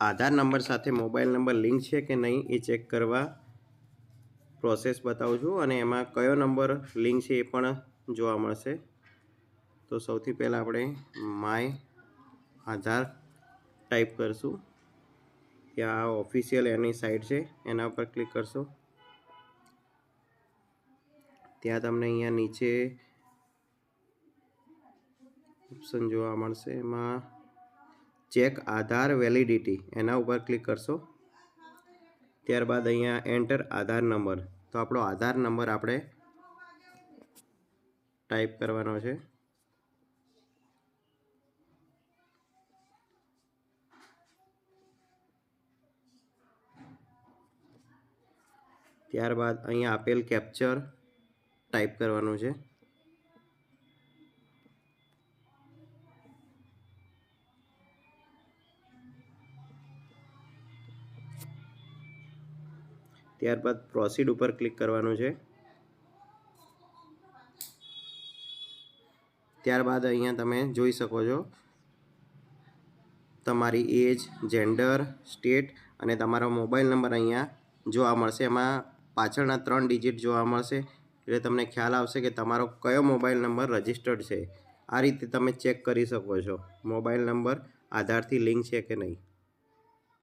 આધાર number સાથે mobile number link છે કે નહીં એ ચેક કરવા પ્રોસેસ બતાવું છું અને એમાં કયો નંબર લિંક છે એ પણ જોવા મળશે. તો સૌથી પહેલાં આપણે માય આધાર ટાઈપ કરશું. ત્યાં ઓફિશિયલ એની સાઇટ છે, એના પર ક્લિક કરશો. ત્યાં તમને અહીંયા નીચે ઓપ્શન જોવા મળશે એમાં ચેક આધાર વેલિડિટી એના ઉપર ક્લિક કરશો. ત્યારબાદ અહીંયા એન્ટર આધાર નંબર. તો આપણો આધાર નંબર આપણે ટાઈપ કરવાનો છે. ત્યારબાદ અહીંયા આપેલ કેપ્ચર ટાઈપ કરવાનું છે. ત્યારબાદ પ્રોસીડ ઉપર ક્લિક કરવાનું છે. ત્યારબાદ અહીંયા તમે જોઈ શકો છો તમારી એજ જેન્ડર સ્ટેટ અને તમારો મોબાઈલ નંબર અહીંયા જોવા મળશે. એમાં પાછળના ત્રણ ડિજિટ જોવા મળશે. એટલે તમને ખ્યાલ આવશે કે તમારો કયો મોબાઈલ નંબર રજિસ્ટર્ડ છે. આ રીતે તમે ચેક કરી શકો છો. મોબાઈલ નંબર આધારથી લિંક છે કે નહીં.